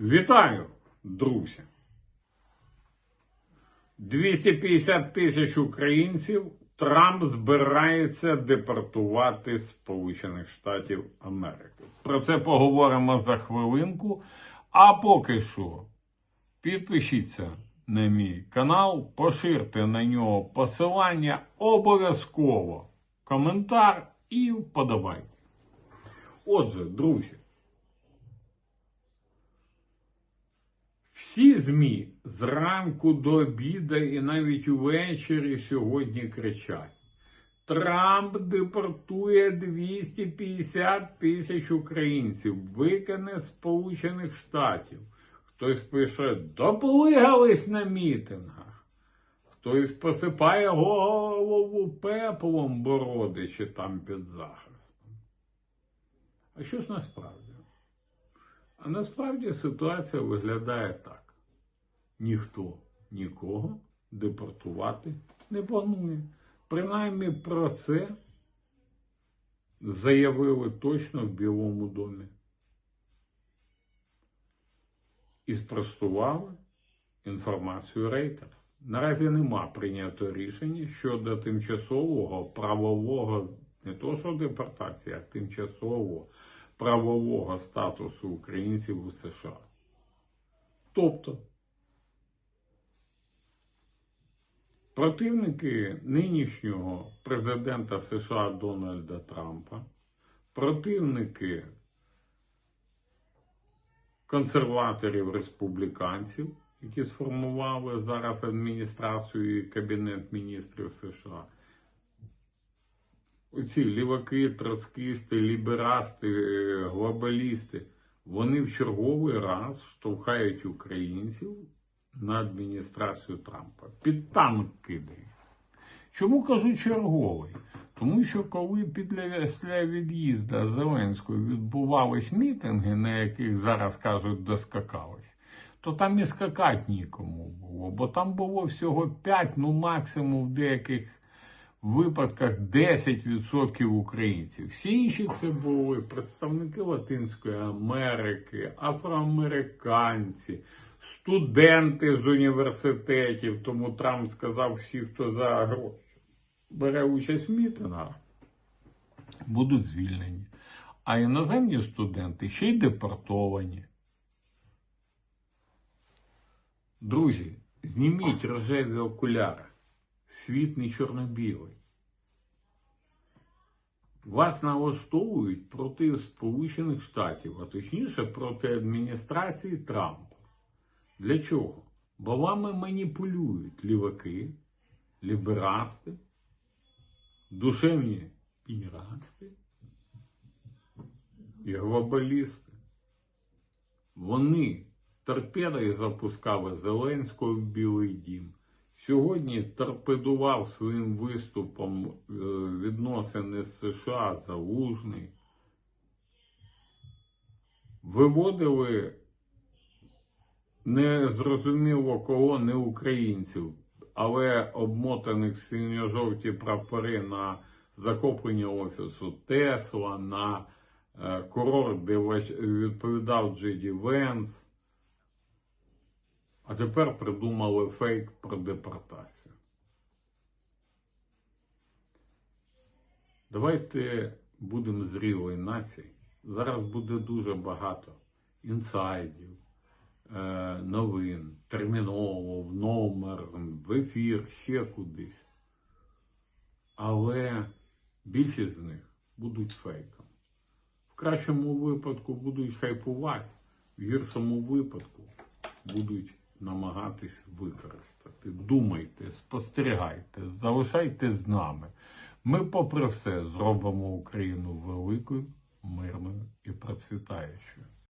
Вітаю, друзі! 250 тисяч українців Трамп збирається депортувати з Сполучених Штатів Америки. Про це поговоримо за хвилинку. А поки що, підпишіться на мій канал, поширте на нього посилання, обов'язково коментар і вподобайте. Отже, друзі. Всі ЗМІ зранку до обіда і навіть увечері сьогодні кричать: Трамп депортує 250 тисяч українців, викине Сполучених Штатів. Хтось пише, доплигались на мітингах. Хтось посипає голову пеплом бородичі там під захистом. А що ж насправді? А насправді ситуація виглядає так: ніхто нікого депортувати не планує. Принаймні про це заявили точно в Білому домі. І спростували інформацію Reuters. Наразі нема прийнято рішення щодо тимчасового правового, не то що депортації, а тимчасового правового статусу українців у США. Тобто противники нинішнього президента США Дональда Трампа, противники консерваторів республіканців, які сформували зараз адміністрацію і Кабінет міністрів США. Оці ліваки, троцкисти, ліберасти, е, глобалісти, вони в черговий раз штовхають українців на адміністрацію Трампа. Під танк кидають. Чому кажу черговий? Тому що коли після від'їзду Зеленського відбувались мітинги, на яких зараз кажуть доскакались, то там і скакати нікому було, бо там було всього 5, ну максимум в деяких випадках 10% українців. Всі інші це були представники Латинської Америки, афроамериканці, студенти з університетів. Тому Трамп сказав, всі, хто за гроші бере участь в мітингах, будуть звільнені. А іноземні студенти ще й депортовані. Друзі, зніміть рожеві окуляри. Світ не чорно-білий. Вас налаштовують проти Сполучених Штатів, а точніше проти адміністрації Трампа. Для чого? Бо вами маніпулюють ліваки, ліберасти, душевні підрасти і глобалісти. Вони торпедою запускали Зеленського в Білий Дім. Сьогодні торпедував своїм виступом е, відносини з США Залужний. Виводили незрозуміло кого, не українців, але обмотаних синьо-жовті прапори на захоплення офісу Тесла, на е, курорт, де відповідав Джеді Венс. А тепер придумали фейк про депортацію. Давайте будемо зрілою нацією. Зараз буде дуже багато інсайдів, новин, терміново, в номер, в ефір, ще кудись. Але більшість з них будуть фейком. В кращому випадку будуть хайпувати, в гіршому випадку будуть намагатись використати. Думайте, спостерігайте, залишайте з нами. Ми, попри все, зробимо Україну великою, мирною і процвітаючою.